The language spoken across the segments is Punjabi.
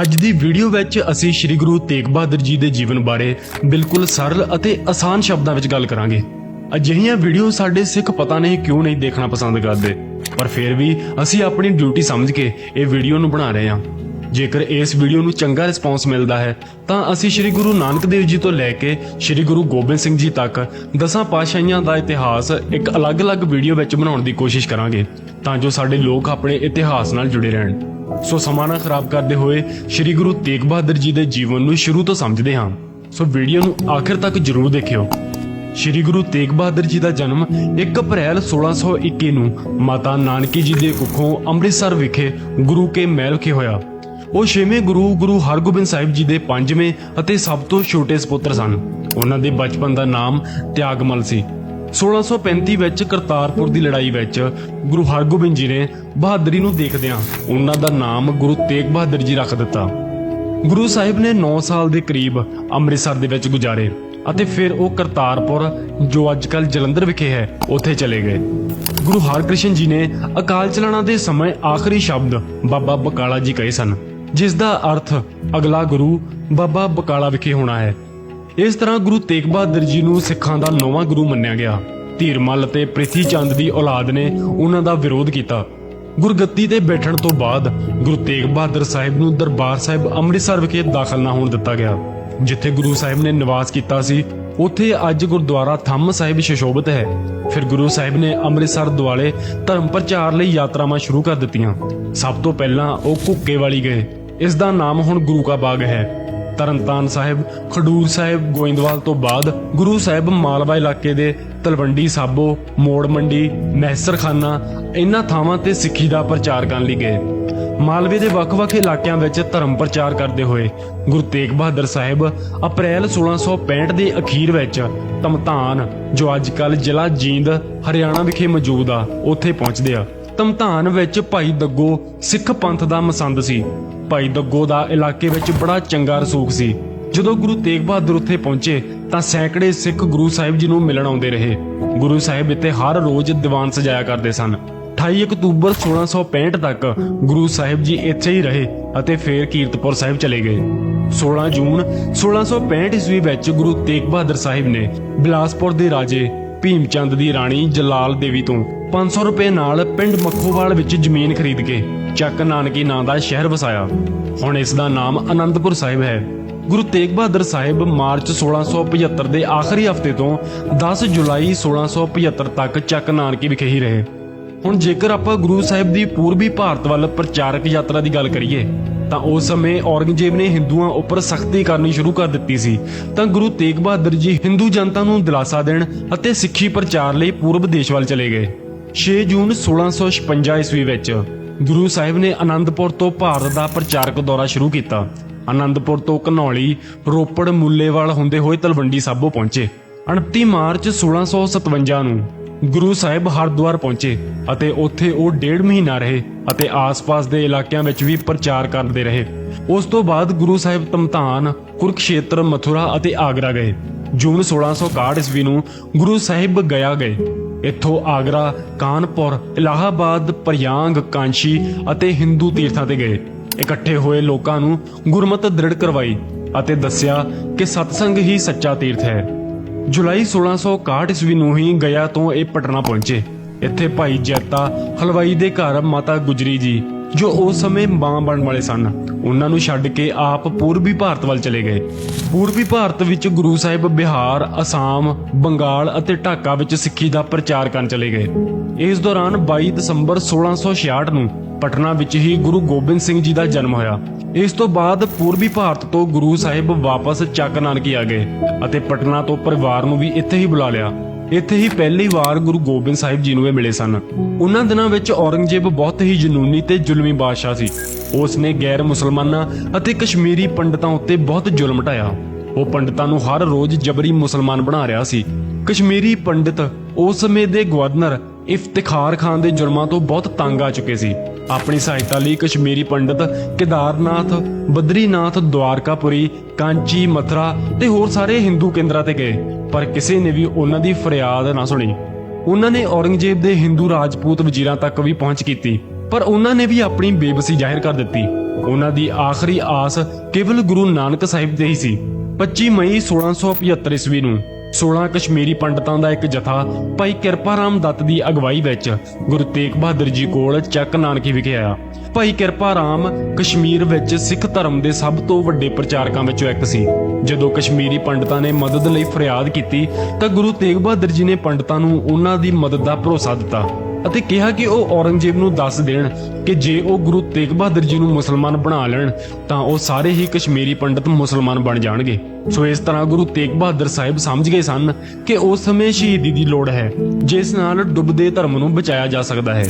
ਅੱਜ ਦੀ ਵੀਡੀਓ ਵਿੱਚ ਅਸੀਂ ਸ੍ਰੀ ਗੁਰੂ ਤੇਗ ਬਹਾਦਰ ਜੀ ਦੇ ਜੀਵਨ ਬਾਰੇ ਬਿਲਕੁਲ ਸਰਲ ਅਤੇ ਆਸਾਨ ਸ਼ਬਦਾਂ ਵਿੱਚ ਗੱਲ ਕਰਾਂਗੇ। ਅਜਿਹੀਆਂ ਵੀਡੀਓ ਸਾਡੇ ਸਿੱਖ ਪਤਾ ਨਹੀਂ ਕਿਉਂ ਨਹੀਂ ਦੇਖਣਾ ਪਸੰਦ ਕਰਦੇ। ਪਰ ਫਿਰ ਵੀ ਅਸੀਂ ਆਪਣੀ ਡਿਊਟੀ ਸਮਝ ਕੇ ਇਹ ਵੀਡੀਓ ਨੂੰ ਬਣਾ ਰਹੇ ਹਾਂ। ਜੇਕਰ ਇਸ ਵੀਡੀਓ ਨੂੰ ਚੰਗਾ ਰਿਸਪੌਂਸ ਮਿਲਦਾ ਹੈ, ਤਾਂ ਅਸੀਂ ਸ੍ਰੀ ਗੁਰੂ ਨਾਨਕ ਦੇਵ ਜੀ ਤੋਂ ਲੈ ਕੇ ਸ੍ਰੀ ਗੁਰੂ ਗੋਬਿੰਦ ਸਿੰਘ ਜੀ ਤੱਕ ਦਸਾਂ ਪਾਤਸ਼ਾਹੀਆਂ ਦਾ ਇਤਿਹਾਸ ਇੱਕ ਅਲੱਗ-ਅਲੱਗ ਵੀਡੀਓ ਵਿੱਚ ਬਣਾਉਣ ਦੀ ਕੋਸ਼ਿਸ਼ ਕਰਾਂਗੇ, ਤਾਂ ਜੋ ਸਾਡੇ ਲੋਕ ਆਪਣੇ ਇਤਿਹਾਸ ਨਾਲ ਜੁੜੇ ਰਹਿਣ। ਸੋ ਸਮਾਂ ਨਾ ਖਰਾਬ ਕਰਦੇ ਹੋਏ ਸ੍ਰੀ ਗੁਰੂ ਤੇਗ ਬਹਾਦਰ ਜੀ ਦੇ ਜੀਵਨ ਨੂੰ ਸ਼ੁਰੂ ਤੋਂ ਸਮਝਦੇ ਹਾਂ। ਸੋ ਵੀਡੀਓ ਨੂੰ ਆਖਿਰ ਤੱਕ ਜ਼ਰੂਰ ਦੇਖਿਓ। ਸ੍ਰੀ ਗੁਰੂ ਤੇਗ ਬਹਾਦਰ ਜੀ ਦਾ ਜਨਮ 1 ਅਪ੍ਰੈਲ 1621 ਨੂੰ ਮਾਤਾ ਨਾਨਕੀ ਜੀ ਦੇ ਕੁੱਖੋਂ ਅੰਮ੍ਰਿਤਸਰ ਵਿਖੇ ਗੁਰੂ ਕੇ ਮਹਿਲ ਵਿਖੇ ਹੋਇਆ। ਉਹ ਛੇਵੇਂ ਗੁਰੂ ਗੁਰੂ ਹਰਗੋਬਿੰਦ ਸਾਹਿਬ ਜੀ ਦੇ ਪੰਜਵੇਂ ਅਤੇ ਸਭ ਤੋਂ ਛੋਟੇ ਸੁਪੁੱਤਰ ਸਨ। ਉਹਨਾਂ ਦੇ ਬਚਪਨ ਦਾ ਨਾਮ ਤਿਆਗਮਲ ਸੀ। 1635 ਵਿੱਚ ਕਰਤਾਰਪੁਰ ਦੀ ਲੜਾਈ ਵਿੱਚ ਗੁਰੂ ਹਰਗੋਬਿੰਦ ਜੀ ਨੇ ਬਹਾਦਰੀ ਨੂੰ ਦੇਖਦਿਆਂ ਉਹਨਾਂ ਦਾ ਨਾਮ ਗੁਰੂ ਤੇਗ ਬਹਾਦਰ ਜੀ ਰੱਖ ਦਿੱਤਾ। ਗੁਰੂ ਸਾਹਿਬ ਨੇ 9 ਸਾਲ ਦੇ ਕਰੀਬ ਅੰਮ੍ਰਿਤਸਰ ਦੇ ਵਿੱਚ ਗੁਜ਼ਾਰੇ ਅਤੇ ਫਿਰ ਉਹ ਕਰਤਾਰਪੁਰ, ਜੋ ਅੱਜਕੱਲ ਜਲੰਧਰ ਵਿਖੇ ਹੈ, ਉੱਥੇ ਚਲੇ ਗਏ। ਗੁਰੂ ਹਰਕ੍ਰਿਸ਼ਨ ਜੀ ਨੇ ਅਕਾਲ ਚਲਾਣਾ ਦੇ ਸਮੇਂ ਆਖਰੀ ਸ਼ਬਦ ਬਾਬਾ ਬਕਾਲਾ ਜੀ ਕਹੇ ਸਨ। ਜਿਸ ਦਾ ਅਰਥ ਅਗਲਾ ਗੁਰੂ ਬਾਬਾ ਬਕਾਲਾ ਵਿਖੇ ਹੋਣਾ ਹੈ। ਇਸ ਤਰ੍ਹਾਂ ਗੁਰੂ ਤੇਗ ਬਹਾਦਰ ਜੀ ਨੂੰ ਸਿੱਖਾਂ ਦਾ ਨੌਵਾਂ ਗੁਰੂ ਮੰਨਿਆ ਗਿਆ। ਧੀਰਮਲ ਅਤੇ ਪ੍ਰਿਥੀ ਚੰਦ ਦੀ ਔਲਾਦ ਨੇ ਉਹਨਾਂ ਦਾ ਵਿਰੋਧ ਕੀਤਾ। ਗੁਰਗੱਦੀ ਤੇ ਬੈਠਣ ਤੋਂ ਬਾਅਦ ਗੁਰੂ ਤੇਗ ਬਹਾਦਰ ਸਾਹਿਬ ਨੂੰ ਦਰਬਾਰ ਸਾਹਿਬ ਅੰਮ੍ਰਿਤਸਰ ਵਿਖੇ ਦਾਖਲ ਨਾ ਹੋਣ ਦਿੱਤਾ ਗਿਆ, ਜਿੱਥੇ ਗੁਰੂ ਸਾਹਿਬ ਨੇ ਨਿਵਾਸ ਕੀਤਾ ਸੀ। ਉੱਥੇ ਅੱਜ ਗੁਰਦੁਆਰਾ ਥੰਮ ਸਾਹਿਬ ਸ਼ਿਸ਼ੋਭਿਤ ਹੈ। ਫਿਰ ਗੁਰੂ ਸਾਹਿਬ ਨੇ ਅੰਮ੍ਰਿਤਸਰ ਦੁਆਲੇ ਧਰਮ ਪ੍ਰਚਾਰ ਲਈ ਯਾਤਰਾਵਾਂ ਸ਼ੁਰੂ ਕਰ ਦਿੱਤੀਆਂ। ਸਭ ਤੋਂ ਪਹਿਲਾਂ ਉਹ ਕੁੱਕੇ ਵਾਲੀ ਗਏ। ਇਸ ਦਾ ਨਾਮ ਹੁਣ ਗੁਰੂ ਕਾ ਬਾਗ ਹੈ। ਤਰਨਤਾਰਨ ਸਾਹਿਬ, ਖਡੂਰ ਸਾਹਿਬ, ਗੋਇੰਦਵਾਲ ਤੋਂ ਬਾਅਦ ਗੁਰੂ ਸਾਹਿਬ ਮਾਲਵਾ ਇਲਾਕੇ ਦੇ ਤਲਵੰਡੀ ਸਾਬੋ ਮੋੜ ਮੰਡੀ ਮਹਿਸਰਖਾਨਾ ਇਹਨਾਂ ਥਾਵਾਂ ਤੇ ਸਿੱਖੀ ਦਾ ਪ੍ਰਚਾਰ ਕਰਨ ਲਈ ਗਏ। ਮਾਲਵੇ ਦੇ ਵੱਖ-ਵੱਖ ਇਲਾਕਿਆਂ ਵਿੱਚ ਧਰਮ ਪ੍ਰਚਾਰ ਕਰਦੇ ਹੋਏ ਗੁਰੂ ਤੇਗ ਬਹਾਦਰ ਸਾਹਿਬ ਅਪ੍ਰੈਲ 1665 ਦੇ ਅਖੀਰ ਵਿੱਚ ਤਮਤਾਨ, ਜੋ ਅੱਜਕੱਲ ਜ਼ਿਲ੍ਹਾ ਜੀਂਦ, ਹਰਿਆਣਾ ਵਿਖੇ ਮੌਜੂਦ ਆ, ਉੱਥੇ ਪਹੁੰਚਦੇ ਆ। ਤਮਤਾਨ ਵਿੱਚ ਭਾਈ ਦੱਗੋ ਸਿੱਖ ਪੰਥ ਦਾ ਮਸੰਦ ਸੀ। ਭਾਈ ਦੱਗੋ ਦਾ ਇਲਾਕੇ ਵਿੱਚ ਬੜਾ ਚੰਗਾ ਰਸੂਖ ਸੀ। ਜਦੋਂ ਗੁਰੂ ਤੇਗ ਬਹਾਦਰ ਉੱਥੇ ਪਹੁੰਚੇ, ਤਾਂ ਸੈਂਕੜੇ ਸਿੱਖ ਗੁਰੂ ਸਾਹਿਬ ਜੀ ਨੂੰ ਮਿਲਣ ਆਉਂਦੇ ਰਹੇ। ਗੁਰੂ ਸਾਹਿਬ ਇੱਥੇ ਹਰ ਰੋਜ਼ ਦੀਵਾਨ ਸਜਾਇਆ ਕਰਦੇ ਸਨ। 28 ਅਕਤੂਬਰ 1665 ਤੱਕ ਗੁਰੂ ਸਾਹਿਬ ਜੀ ਇੱਥੇ ਹੀ ਰਹੇ ਅਤੇ ਫੇਰ ਕੀਰਤਪੁਰ ਸਾਹਿਬ ਚਲੇ ਗਏ। 16 ਜੂਨ 1665 ਈਸਵੀ ਵਿੱਚ ਗੁਰੂ ਤੇਗ ਬਹਾਦਰ ਸਾਹਿਬ ਨੇ ਬਿਲਾਸਪੁਰ ਦੇ ਰਾਜੇ ਭੀਮਚੰਦ ਦੀ ਰਾਣੀ ਜਲਾਲ ਦੇਵੀ ਤੋਂ 500 ਰੁਪਏ ਨਾਲ ਪਿੰਡ ਮੱਖੋਵਾਲ ਵਿੱਚ ਜ਼ਮੀਨ ਖਰੀਦ ਕੇ ਚੱਕ ਨਾਨਕੀ ਨਾਂ ਦਾ ਸ਼ਹਿਰ ਵਸਾਇਆ। ਹੁਣ ਇਸ ਦਾ ਨਾਮ ਅਨੰਦਪੁਰ ਸਾਹਿਬ ਹੈ। ਗੁਰੂ ਤੇਗ ਬਹਾਦਰ ਸਾਹਿਬ ਮਾਰਚ 1675 ਦੇ ਆਖਰੀ ਹਫ਼ਤੇ ਤੋਂ 10 ਜੁਲਾਈ 1675 ਤੱਕ ਚੱਕ ਨਾਨਕੀ ਵਿਖੇ ਹੀ ਰਹੇ। ਹੁਣ ਜੇਕਰ ਆਪਾਂ ਗੁਰੂ ਸਾਹਿਬ ਦੀ ਪੂਰਬੀ ਭਾਰਤ ਵੱਲ ਪ੍ਰਚਾਰਕ ਯਾਤਰਾ ਦੀ ਗੱਲ ਕਰੀਏ, ਤਾਂ ਉਸ ਸਮੇਂ ਔਰੰਗਜ਼ੇਬ ਨੇ ਹਿੰਦੂਆਂ ਉੱਪਰ ਸਖਤੀ ਕਰਨੀ ਸ਼ੁਰੂ ਕਰ ਦਿੱਤੀ ਸੀ। ਤਾਂ ਗੁਰੂ ਤੇਗ ਬਹਾਦਰ ਜੀ ਹਿੰਦੂ ਜਨਤਾ ਨੂੰ ਦਿਲਾਸਾ ਦੇਣ ਅਤੇ ਸਿੱਖੀ ਪ੍ਰਚਾਰ ਲਈ ਪੂਰਬ ਦੇਸ਼ ਵੱਲ ਚਲੇ ਗਏ। 6 ਜੂਨ 1656 ਈਸਵੀ ਵਿੱਚ ਗੁਰੂ ਸਾਹਿਬ ਨੇ ਆਨੰਦਪੁਰ ਤੋਂ ਭਾਰਤ ਦਾ ਪ੍ਰਚਾਰਕ ਦੌਰਾ ਸ਼ੁਰੂ ਕੀਤਾ। ਆਨੰਦਪੁਰ ਤੋਂ ਘਨੌਲੀ, ਰੋਪੜ, ਮੁੱਲੇਵਾਲ ਹੁੰਦੇ ਹੋਏ ਤਲਵੰਡੀ ਸਾਬੋ ਪਹੁੰਚੇ। 29 ਮਾਰਚ 1657 ਨੂੰ ਗੁਰੂ ਸਾਹਿਬ ਹਰਿਦੁਆਰ ਪਹੁੰਚੇ ਅਤੇ ਉੱਥੇ ਉਹ ਡੇਢ ਮਹੀਨਾ ਰਹੇ ਅਤੇ ਆਸ-ਪਾਸ ਦੇ ਇਲਾਕਿਆਂ ਵਿੱਚ ਵੀ ਪ੍ਰਚਾਰ ਕਰਦੇ ਰਹੇ। ਉਸ ਤੋਂ ਬਾਅਦ ਗੁਰੂ ਸਾਹਿਬ ਤਮਤਾਨ, ਕੁਰਕਸ਼ੇਤਰ, ਮਥੁਰਾ ਅਤੇ ਆਗਰਾ ਗਏ। ਜੂਨ 1661 ਈਸਵੀ ਨੂੰ ਗੁਰੂ ਸਾਹਿਬ ਗਿਆ ਗਏ। ਇੱਥੋਂ ਆਗਰਾ, ਕਾਨਪੁਰ, ਇਲਾਹਾਬਾਦ, ਪ੍ਰਯਾਗ, ਕਾਂਸ਼ੀ ਅਤੇ ਹਿੰਦੂ ਤੀਰਥਾਂ ਤੇ ਗਏ। ਇਕੱਠੇ ਹੋਏ ਲੋਕਾਂ ਨੂੰ ਗੁਰਮਤਿ ਦ੍ਰਿੜ ਕਰਵਾਈ ਅਤੇ ਦੱਸਿਆ ਕਿ ਸਤਸੰਗ ਹੀ ਸੱਚਾ ਤੀਰਥ ਹੈ। ਜੁਲਾਈ 1661 ਈਸਵੀ ਨੂੰ ਹੀ ਗਿਆ ਤੋਂ ਇਹ ਪਟਨਾ ਪਹੁੰਚੇ। ਇੱਥੇ ਭਾਈ ਜੈਤਾ ਹਲਵਾਈ ਦੇ ਘਰ ਮਾਤਾ ਗੁਜਰੀ ਜੀ, ਜੋ ਉਸ ਸਮੇਂ ਮਾਂ ਬਣ ਵਾਲੇ ਸਨ। ਉਹਨਾਂ ਨੂੰ ਛੱਡ ਕੇ ਆਪ ਪੂਰਬੀ ਭਾਰਤ ਵੱਲ ਚਲੇ ਗਏ। ਪੂਰਬੀ ਭਾਰਤ ਵਿੱਚ ਗੁਰੂ ਸਾਹਿਬ ਬਿਹਾਰ, ਅਸਾਮ, ਬੰਗਾਲ ਅਤੇ ਢਾਕਾ ਵਿੱਚ ਸਿੱਖੀ ਦਾ ਪ੍ਰਚਾਰ ਕਰਨ ਚਲੇ ਗਏ। ਇਸ ਦੌਰਾਨ 22 ਦਸੰਬਰ 1666 ਨੂੰ ਪਟਨਾ ਵਿੱਚ ਹੀ ਗੁਰੂ ਗੋਬਿੰਦ ਸਿੰਘ ਜੀ ਦਾ ਜਨਮ ਹੋਇਆ। ਇਸ ਤੋਂ ਬਾਅਦ ਪੂਰਬੀ ਭਾਰਤ ਤੋਂ ਗੁਰੂ ਸਾਹਿਬ ਵਾਪਸ ਚੱਕ ਨਾਨਕੀ ਆ ਗਏ ਅਤੇ ਪਟਨਾ ਤੋਂ ਪਰਿਵਾਰ ਨੂੰ ਵੀ ਇੱਥੇ ਹੀ ਬੁਲਾ ਲਿਆ। ਇੱਥੇ ਹੀ ਪਹਿਲੀ ਵਾਰ ਗੁਰੂ ਗੋਬਿੰਦ ਸਾਹਿਬ ਜੀ ਨੂੰ ਇਹ ਮਿਲੇ ਸਨ। ਉਹਨਾਂ ਦਿਨਾਂ ਵਿੱਚ ਔਰੰਗਜ਼ੇਬ ਬਹੁਤ ਹੀ ਜਨੂਨੀ ਤੇ ਜ਼ੁਲਮੀ ਬਾਦਸ਼ਾਹ ਸੀ। ਉਸ ਨੇ ਗੈਰ ਮੁਸਲਮਾਨਾਂ ਅਤੇ ਕਸ਼ਮੀਰੀ ਪੰਡਤਾਂ ਉੱਤੇ ਬਹੁਤ ਜ਼ੁਲਮ ਢਾਇਆ। ਉਹ ਪੰਡਤਾਂ ਨੂੰ ਹਰ ਰੋਜ਼ ਜਬਰੀ ਮੁਸਲਮਾਨ ਬਣਾ ਰਿਹਾ ਸੀ। ਕਸ਼ਮੀਰੀ ਪੰਡਿਤ ਉਸ ਸਮੇਂ ਦੇ ਗਵਰਨਰ ਇਫਤਿਖਾਰ ਖਾਨ ਦੇ ਜੁਰਮਾਂ ਤੋਂ ਬਹੁਤ ਤੰਗ ਆ ਚੁੱਕੇ ਸੀ। ਆਪਣੀ ਸਹਾਇਤਾ ਲਈ ਕਸ਼ਮੀਰੀ ਪੰਡਤ ਕੇਦਾਰਨਾਥ, ਬਦਰੀਨਾਥ, ਦਵਾਰਕਾਪੁਰੀ, ਕਾਂਚੀ, ਮਥਰਾ ਤੇ ਹੋਰ ਸਾਰੇ ਹਿੰਦੂ ਕੇਂਦਰਾਂ ਤੇ ਗਏ, ਪਰ ਕਿਸੇ ਨੇ ਵੀ ਉਹਨਾਂ ਦੀ ਫਰਿਆਦ ਨਾ ਸੁਣੀ। ਉਹਨਾਂ ਨੇ ਔਰੰਗਜ਼ੇਬ ਦੇ ਹਿੰਦੂ ਰਾਜਪੂਤ ਵਜ਼ੀਰਾਂ ਤੱਕ ਵੀ ਪਹੁੰਚ ਕੀਤੀ, ਪਰ ਉਹਨਾਂ ਨੇ ਵੀ ਆਪਣੀ ਬੇਬਸੀ ਜ਼ਾਹਿਰ ਕਰ ਦਿੱਤੀ। ਉਹਨਾਂ ਦੀ ਆਖਰੀ ਆਸ ਕੇਵਲ ਗੁਰੂ ਨਾਨਕ ਸਾਹਿਬ ਤੇ ਹੀ ਸੀ। 25 ਮਈ 1675 ਈਸਵੀ ਨੂੰ 16 ਕਸ਼ਮੀਰੀ ਪੰਡਤਾਂ ਦਾ ਇੱਕ ਜਥਾ ਭਾਈ ਕਿਰਪਾ ਰਾਮ ਦੱਤ ਦੀ ਅਗਵਾਈ ਵਿੱਚ ਗੁਰੂ ਤੇਗ ਬਹਾਦਰ ਜੀ ਕੋਲ ਚੱਕ ਨਾਨਕੀ ਵਿਖੇ ਆਇਆ। ਭਾਈ ਕਿਰਪਾ ਰਾਮ ਕਸ਼ਮੀਰ ਵਿੱਚ ਸਿੱਖ ਧਰਮ ਦੇ ਸਭ ਤੋਂ ਵੱਡੇ ਪ੍ਰਚਾਰਕਾਂ ਵਿੱਚੋਂ ਇੱਕ ਸੀ। ਜਦੋਂ ਕਸ਼ਮੀਰੀ ਪੰਡਤਾਂ ਨੇ ਮਦਦ ਲਈ ਫਰਿਆਦ ਕੀਤੀ ਤਾਂ ਗੁਰੂ ਤੇਗ ਬਹਾਦਰ ਜੀ ਨੇ ਪੰਡਤਾਂ ਨੂੰ ਉਹਨਾਂ ਦੀ ਮਦਦ ਦਾ ਭਰੋਸਾ ਦਿੱਤਾ। ਅਤੇ ਕਿਹਾ ਕਿ ਉਹ ਔਰੰਗਜ਼ੇਬ ਨੂੰ ਦੱਸ ਦੇਣ ਕਿ ਜੇ ਉਹ ਗੁਰੂ ਤੇਗ ਬਹਾਦਰ ਜੀ ਨੂੰ ਮੁਸਲਮਾਨ ਬਣਾ ਲੈਣ, ਤਾਂ ਉਹ ਸਾਰੇ ਹੀ ਕਸ਼ਮੀਰੀ ਪੰਡਤ ਮੁਸਲਮਾਨ ਬਣ ਜਾਣਗੇ। ਸੋ ਇਸ ਤਰ੍ਹਾਂ ਗੁਰੂ ਤੇਗ ਬਹਾਦਰ ਸਾਹਿਬ ਸਮਝ ਗਏ ਸਨ ਕਿ ਉਸ ਸਮੇਂ ਸ਼ਹੀਦੀ ਦੀ ਲੋੜ ਹੈ, ਜਿਸ ਨਾਲ ਡੁੱਬਦੇ ਧਰਮ ਨੂੰ ਬਚਾਇਆ ਜਾ ਸਕਦਾ ਹੈ।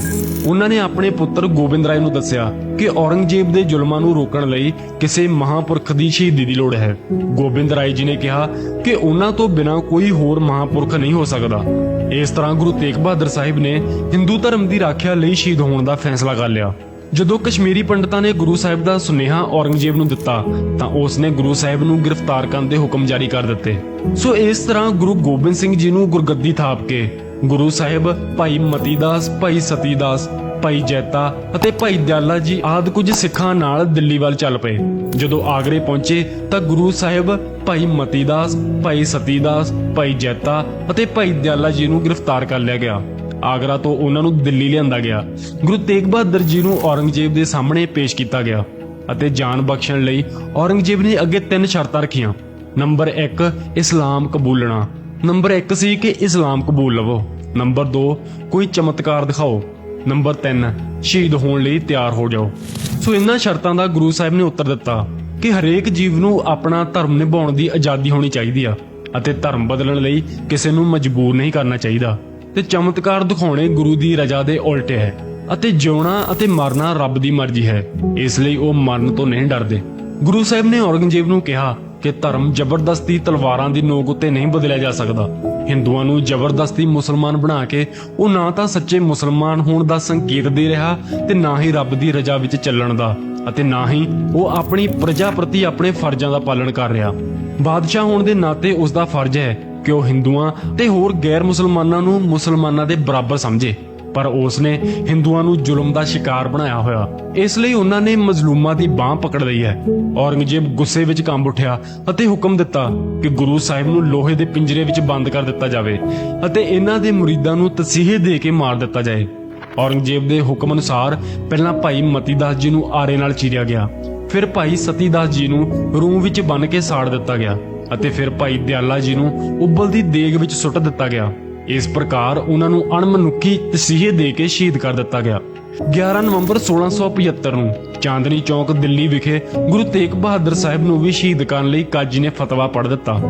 ਉਹਨਾਂ ਨੇ ਆਪਣੇ ਪੁੱਤਰ ਗੋਬਿੰਦ ਰਾਏ ਨੂੰ ਦੱਸਿਆ ਕਿ ਔਰੰਗਜ਼ੇਬ ਦੇ ਜ਼ੁਲਮਾਂ ਨੂੰ ਰੋਕਣ ਲਈ ਕਿਸੇ ਮਹਾਪੁਰਖ ਦੀ ਸ਼ਹੀਦੀ ਦੀ ਲੋੜ ਹੈ। ਗੋਬਿੰਦ ਰਾਏ ਜੀ ਨੇ ਕਿਹਾ ਕਿ ਉਹਨਾਂ ਤੋਂ ਬਿਨਾਂ ਕੋਈ ਹੋਰ ਮਹਾਪੁਰਖ ਨਹੀਂ ਹੋ ਸਕਦਾ। ਇਸ ਤਰ੍ਹਾਂ ਗੁਰੂ ਤੇਗ ਬਹਾਦਰ ਸਾਹਿਬ ਨੇ ਹਿੰਦੂ ਧਰਮ ਦੀ ਰਾਖਿਆ ਲਈ ਸ਼ਹੀਦ ਹੋਣ ਦਾ ਫੈਸਲਾ ਕਰ ਲਿਆ। ਜਦੋਂ ਕਸ਼ਮੀਰੀ ਪੰਡਤਾਂ ਨੇ ਗੁਰੂ ਸਾਹਿਬ ਦਾ ਸੁਨੇਹਾ ਔਰੰਗਜ਼ੇਬ ਨੂੰ ਦਿੱਤਾ, ਤਾਂ ਉਸ ਨੇ ਗੁਰੂ ਸਾਹਿਬ ਨੂੰ ਗ੍ਰਿਫਤਾਰ ਕਰਨ ਦੇ ਹੁਕਮ ਜਾਰੀ ਕਰ ਦਿੱਤੇ। ਸੋ ਇਸ ਤਰ੍ਹਾਂ ਗੁਰੂ ਗੋਬਿੰਦ ਸਿੰਘ ਜੀ ਨੂੰ ਗੁਰਗੱਦੀ ਥਾਪ ਕੇ, ਗੁਰੂ ਸਾਹਿਬ, ਭਾਈ ਮਤੀਦਾਸ, ਭਾਈ ਸਤੀਦਾਸ, ਭਾਈ ਜੈਤਾ ਅਤੇ ਭਾਈ ਦਿਆਲਾ ਜੀ ਆਦ ਕੁਝ ਸਿੱਖਾਂ ਨਾਲ ਦਿੱਲੀ ਵੱਲ ਚੱਲ ਪਏ। ਜਦੋਂ ਆਗਰੇ ਪਹੁੰਚੇ, ਤਾਂ ਗੁਰੂ ਸਾਹਿਬ, ਭਾਈ ਮਤੀਦਾਸ, ਭਾਈ ਸਤੀਦਾਸ, ਭਾਈ ਜੈਤਾ ਅਤੇ ਭਾਈ ਦਿਆਲਾ ਜੀ ਨੂੰ ਗ੍ਰਿਫਤਾਰ ਕਰ ਲਿਆ ਗਿਆ। ਆਗਰਾ ਤੋਂ ਉਹਨਾਂ ਨੂੰ ਦਿੱਲੀ ਲਿਆਂਦਾ ਗਿਆ। ਗੁਰੂ ਤੇਗ ਬਹਾਦਰ ਜੀ ਨੂੰ ਔਰੰਗਜ਼ੇਬ ਦੇ ਸਾਹਮਣੇ ਪੇਸ਼ ਕੀਤਾ ਗਿਆ ਅਤੇ ਜਾਨ ਬਖਸ਼ਣ ਲਈ ਔਰੰਗਜ਼ੇਬ ਨੇ ਅੱਗੇ ਤਿੰਨ ਸ਼ਰਤਾਂ ਰੱਖੀਆਂ। ਨੰਬਰ 1 ਇਸਲਾਮ ਕਬੂਲਣਾ। ਨੰਬਰ 1 ਸੀ ਕਿ ਇਸਲਾਮ ਕਬੂਲ ਲਵੋ। ਨੰਬਰ 2 ਕੋਈ ਚਮਤਕਾਰ ਦਿਖਾਓ। ਨੰਬਰ 3 ਸ਼ਹੀਦ ਹੋਣ ਲਈ ਤਿਆਰ ਹੋ ਜਾਓ। ਸੋ ਇਹਨਾਂ ਸ਼ਰਤਾਂ ਦਾ ਗੁਰੂ ਸਾਹਿਬ ਨੇ ਉੱਤਰ ਦਿੱਤਾ ਕਿ ਹਰੇਕ ਜੀਵ ਨੂੰ ਆਪਣਾ ਧਰਮ ਨਿਭਾਉਣ ਦੀ ਆਜ਼ਾਦੀ ਹੋਣੀ ਚਾਹੀਦੀ ਆ ਅਤੇ ਧਰਮ ਬਦਲਣ ਲਈ ਕਿਸੇ ਨੂੰ ਮਜਬੂਰ ਨਹੀਂ ਕਰਨਾ ਚਾਹੀਦਾ। ਤੇ ਚਮਤਕਾਰ ਦਿਖਾਉਣੇ ਗੁਰੂ ਦੀ ਰਜ਼ਾ ਦੇ ਉਲਟ ਹੈ ਅਤੇ ਜਿਉਣਾ ਅਤੇ ਮਰਨਾ ਰੱਬ ਦੀ ਮਰਜ਼ੀ ਹੈ। ਇਸ ਲਈ ਉਹ ਮਰਨ ਤੋਂ ਨਹੀਂ ਡਰਦੇ। ਗੁਰੂ ਸਾਹਿਬ ਨੇ ਔਰੰਗਜ਼ੇਬ ਨੂੰ ਕਿਹਾ ਕਿ ਧਰਮ ਜ਼ਬਰਦਸਤੀ ਤਲਵਾਰਾਂ ਦੀ ਨੋਕ ਉੱਤੇ ਨਹੀਂ ਬਦਲਿਆ ਜਾ ਸਕਦਾ। ਹਿੰਦੂਆਂ ਨੂੰ ਜ਼ਬਰਦਸਤੀ ਮੁਸਲਮਾਨ ਬਣਾ ਕੇ ਉਹ ਨਾ ਤਾਂ ਸੱਚੇ ਮੁਸਲਮਾਨ ਹੋਣ ਦਾ ਸੰਕੇਤ ਦੇ ਰਿਹਾ ਤੇ ਨਾ ਹੀ ਰੱਬ ਦੀ ਰਜ਼ਾ ਵਿੱਚ ਚੱਲਣ ਦਾ ਅਤੇ ਨਾ ਹੀ ਉਹ ਆਪਣੀ ਪ੍ਰਜਾ ਪ੍ਰਤੀ ਆਪਣੇ ਫਰਜ਼ਾਂ ਦਾ ਪਾਲਣ ਕਰ ਰਿਹਾ। ਬਾਦਸ਼ਾਹ ਹੋਣ ਦੇ ਨਾਤੇ ਉਸ ਦਾ ਫਰਜ਼ ਹੈ ਕਿ ਉਹ ਹਿੰਦੂਆਂ ਤੇ ਹੋਰ ਗੈਰ ਮੁਸਲਮਾਨਾਂ ਨੂੰ ਮੁਸਲਮਾਨਾਂ ਦੇ ਬਰਾਬਰ ਸਮਝੇ? ਪਰ ਉਸ ਨੇ ਹਿੰਦੂਆਂ ਨੂੰ ਜ਼ੁਲਮ ਦਾ ਸ਼ਿਕਾਰ ਬਣਾਇਆ ਹੋਇਆ। ਇਸ ਲਈ ਉਹਨਾਂ ਨੇ ਮਜ਼ਲੂਮਾਂ ਦੀ ਬਾਹ ਪਕੜ ਲਈ ਹੈ। ਔਰੰਗਜ਼ੇਬ ਗੁੱਸੇ ਵਿੱਚ ਕੰਬ ਉੱਠਿਆ ਅਤੇ ਹੁਕਮ ਦਿੱਤਾ ਕਿ ਗੁਰੂ ਸਾਹਿਬ ਨੂੰ ਲੋਹੇ ਦੇ ਪਿੰਜਰੇ ਵਿੱਚ ਬੰਦ ਕਰ ਦਿੱਤਾ ਜਾਵੇ ਅਤੇ ਇਹਨਾਂ ਦੇ ਮੁਰੀਦਾਂ ਨੂੰ ਤਸੀਹੇ ਦੇ ਕੇ ਮਾਰ ਦਿੱਤਾ ਜਾਏ। ਔਰੰਗਜ਼ੇਬ ਦੇ ਹੁਕਮ ਅਨੁਸਾਰ ਪਹਿਲਾਂ ਭਾਈ ਮਤੀਦਾਸ ਜੀ ਨੂੰ ਆਰੇ ਨਾਲ ਚੀਰਿਆ ਗਿਆ। ਫਿਰ ਭਾਈ ਸਤੀਦਾਸ ਜੀ ਨੂੰ ਰੂਮ ਵਿੱਚ ਬੰਨ ਕੇ ਸਾੜ ਦਿੱਤਾ ਗਿਆ। ਅਤੇ ਫਿਰ ਭਾਈ ਦਿਆਲਾ ਜੀ ਨੂੰ ਉਬਲਦੀ ਦੇਗ ਵਿੱਚ ਸੁੱਟ ਦਿੱਤਾ ਗਿਆ। ਇਸ ਪ੍ਰਕਾਰ ਉਹਨਾਂ ਨੂੰ ਅਣਮਨੁੱਖੀ ਤਸੀਹੇ ਦੇ ਕੇ ਸ਼ਹੀਦ ਕਰ ਦਿੱਤਾ ਗਿਆ। 11 ਨਵੰਬਰ 1675 ਨੂੰ ਚਾਂਦਨੀ ਚੌਕ ਦਿੱਲੀ ਵਿਖੇ ਗੁਰੂ ਤੇਗ ਬਹਾਦਰ ਸਾਹਿਬ ਨੂੰ ਵੀ ਸ਼ਹੀਦ ਕਰਨ ਲਈ ਕਾਜੀ ਨੇ ਫਤਵਾ ਪੜ੍ਹ ਦਿੱਤਾ।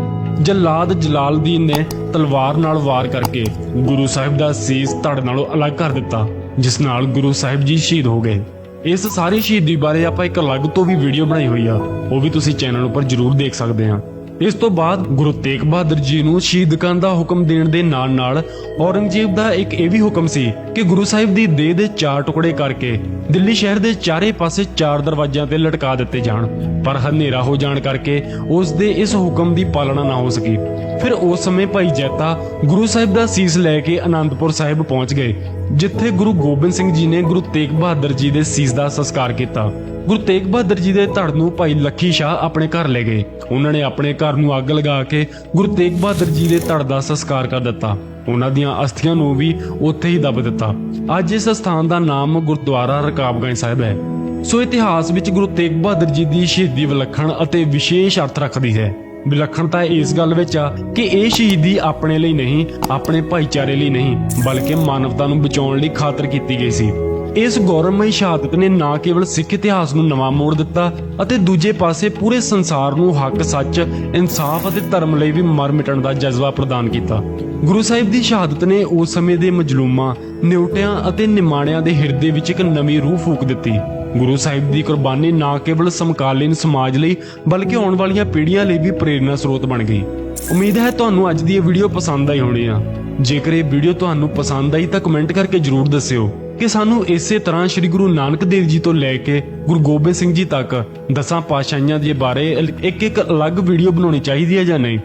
ਜਲਾਦ ਜਲਾਲਦੀਨ ਨੇ ਤਲਵਾਰ ਨਾਲ ਵਾਰ ਕਰਕੇ ਗੁਰੂ ਸਾਹਿਬ ਦਾ ਸੀਸ ਧੜ ਨਾਲੋਂ ਅਲੱਗ ਕਰ ਦਿੱਤਾ, ਜਿਸ ਨਾਲ ਗੁਰੂ ਸਾਹਿਬ ਜੀ ਸ਼ਹੀਦ ਹੋ ਗਏ। ਇਸ ਸਾਰੀ ਸ਼ਹੀਦੀ ਬਾਰੇ ਆਪਾਂ ਇੱਕ ਅਲੱਗ ਤੋਂ ਵੀ ਵੀਡੀਓ ਬਣਾਈ ਹੋਈ ਆ। ਉਹ ਵੀ ਤੁਸੀਂ ਚੈਨਲ ਉੱਪਰ ਜਰੂਰ ਦੇਖ ਸਕਦੇ ਆ। ਇਸ ਤੋਂ ਬਾਅਦ ਗੁਰੂ ਤੇਗ ਬਹਾਦਰ ਜੀ ਨੂੰ ਸ਼ਹੀਦ ਕਰਨ ਦਾ ਹੁਕਮ ਦੇਣ ਦੇ ਨਾਲ ਨਾਲ ਔਰੰਗਜ਼ੇਬ ਦਾ ਇੱਕ ਇਹ ਵੀ ਹੁਕਮ ਸੀ ਕਿ ਗੁਰੂ ਸਾਹਿਬ ਦੀ ਦੇਹ ਦੇ ਚਾਰ ਟੁਕੜੇ ਕਰਕੇ ਦਿੱਲੀ ਸ਼ਹਿਰ ਦੇ ਚਾਰੇ ਪਾਸੇ ਚਾਰ ਦਰਵਾਜ਼ਿਆਂ ਤੇ ਲਟਕਾ ਦਿੱਤੇ ਜਾਣ, ਪਰ ਹਨੇਰਾ ਹੋ ਜਾਣ ਕਰਕੇ ਉਸ ਦੇ ਇਸ ਹੁਕਮ ਦੀ ਪਾਲਣਾ ਨਾ ਹੋ ਸਕੀ। ਫਿਰ ਉਸ ਸਮੇਂ ਭਾਈ ਜੈਤਾ ਗੁਰੂ ਸਾਹਿਬ ਦਾ ਸੀਸ ਲੈ ਕੇ ਆਨੰਦਪੁਰ ਸਾਹਿਬ ਪਹੁੰਚ ਗਏ, ਜਿੱਥੇ ਗੁਰੂ ਗੋਬਿੰਦ ਸਿੰਘ ਜੀ ਨੇ ਗੁਰੂ ਤੇਗ ਬਹਾਦਰ ਜੀ ਦੇ ਸੀਸ ਦਾ ਸੰਸਕਾਰ ਕੀਤਾ। ਗੁਰੂ ਤੇਗ ਬਹਾਦਰ ਜੀ ਦੇ ਧੜ ਨੂੰ ਭਾਈ ਲੱਖੀ ਸ਼ਾਹ ਆਪਣੇ ਘਰ ਲੈ ਗਏ। ਉਹਨਾਂ ਨੇ ਆਪਣੇ ਘਰ ਨੂੰ ਅੱਗ ਲਗਾ ਕੇ ਗੁਰੂ ਤੇਗ ਬਹਾਦਰ ਜੀ ਦੇ ਧੜ ਦਾ ਸੰਸਕਾਰ ਕਰ ਦਿੱਤਾ। ਉਹਨਾਂ ਦੀਆਂ ਅਸਥੀਆਂ ਨੂੰ ਵੀ ਉੱਥੇ ਹੀ ਦੱਬ ਦਿੱਤਾ। ਅੱਜ ਇਸ ਸਥਾਨ ਦਾ ਨਾਮ ਗੁਰਦੁਆਰਾ ਰਕਾਬਗੰਜ ਸਾਹਿਬ ਹੈ। ਸੋ ਇਤਿਹਾਸ ਵਿੱਚ ਗੁਰੂ ਤੇਗ ਬਹਾਦਰ ਜੀ ਦੀ ਸ਼ਹੀਦੀ ਵਿਲੱਖਣ ਅਤੇ ਵਿਸ਼ੇਸ਼ ਅਰਥ ਰੱਖਦੀ ਹੈ। ਵਿਲੱਖਣਤਾ ਇਸ ਗੱਲ ਵਿੱਚ ਆ ਕਿ ਇਹ ਸ਼ਹੀਦੀ ਆਪਣੇ ਲਈ ਨਹੀਂ, ਆਪਣੇ ਭਾਈਚਾਰੇ ਲਈ ਨਹੀਂ, ਬਲਕਿ ਮਾਨਵਤਾ ਨੂੰ ਬਚਾਉਣ ਲਈ ਖਾਤਰ ਕੀਤੀ ਗਈ ਸੀ। ਇਸ ਗੌਰਵਮਈ ਸ਼ਹਾਦਤ ਨੇ ਨਾ ਕੇਵਲ ਸਿੱਖ ਇਤਿਹਾਸ ਨੂੰ ਨਵਾਂ ਮੋੜ ਦਿੱਤਾ ਅਤੇ ਦੂਜੇ ਪਾਸੇ ਪੂਰੇ ਸੰਸਾਰ ਨੂੰ ਹੱਕ, ਸੱਚ, ਇਨਸਾਫ ਅਤੇ ਧਰਮ ਲਈ ਵੀ ਮਰ ਮਿਟਣ ਦਾ ਜਜ਼ਬਾ ਪ੍ਰਦਾਨ ਕੀਤਾ। ਗੁਰੂ ਸਾਹਿਬ ਦੀ ਸ਼ਹਾਦਤ ਨੇ ਉਸ ਸਮੇਂ ਦੇ ਮਜਲੂਮਾਂ, ਨਿਉਟਿਆਂ ਅਤੇ ਨਿਮਾਣਿਆਂ ਦੇ ਹਿਰਦੇ ਵਿੱਚ ਇੱਕ ਨਵੀਂ ਰੂਹ ਫੂਕ ਦਿੱਤੀ। ਗੁਰੂ ਸਾਹਿਬ ਦੀ ਕੁਰਬਾਨੀ ਨਾ ਕੇਵਲ ਸਮਕਾਲੀਨ ਸਮਾਜ ਲਈ, ਬਲਕਿ ਆਉਣ ਵਾਲੀਆਂ ਪੀੜ੍ਹੀਆਂ ਲਈ ਵੀ ਪ੍ਰੇਰਨਾ ਸਰੋਤ ਬਣ ਗਈ। ਉਮੀਦ ਹੈ ਤੁਹਾਨੂੰ ਅੱਜ ਦੀ ਇਹ ਵੀਡੀਓ ਪਸੰਦ ਆਈ ਹੋਣੀ ਆ। ਜੇਕਰ ਇਹ ਵੀਡੀਓ ਤੁਹਾਨੂੰ ਪਸੰਦ ਆਈ ਤਾਂ ਕਮੈਂਟ ਕਰਕੇ ਜਰੂਰ ਦੱਸਿਓ ਕਿ ਸਾਨੂੰ ਇਸੇ ਤਰ੍ਹਾਂ ਸ੍ਰੀ ਗੁਰੂ ਨਾਨਕ ਦੇਵ ਜੀ ਤੋਂ ਲੈ ਕੇ ਗੁਰੂ ਗੋਬਿੰਦ ਸਿੰਘ ਜੀ ਤੱਕ ਦਸਾਂ ਪਾਤਸ਼ਾਹੀਆਂ ਦੇ ਬਾਰੇ ਇੱਕ ਇੱਕ ਅਲੱਗ ਵੀਡੀਓ ਬਣਾਉਣੀ ਚਾਹੀਦੀ ਹੈ ਜਾਂ ਨਹੀਂ?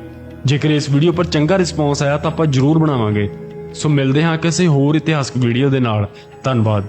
ਜੇਕਰ ਇਸ ਵੀਡੀਓ ਪਰ ਚੰਗਾ ਰਿਸਪੌਂਸ ਆਇਆ ਤਾਂ ਆਪਾਂ ਜਰੂਰ ਬਣਾਵਾਂਗੇ। ਸੋ ਮਿਲਦੇ ਹਾਂ ਕਿਸੇ ਹੋਰ ਇਤਿਹਾਸਕ ਵੀਡੀਓ ਦੇ ਨਾਲ। ਧੰਨਵਾਦ।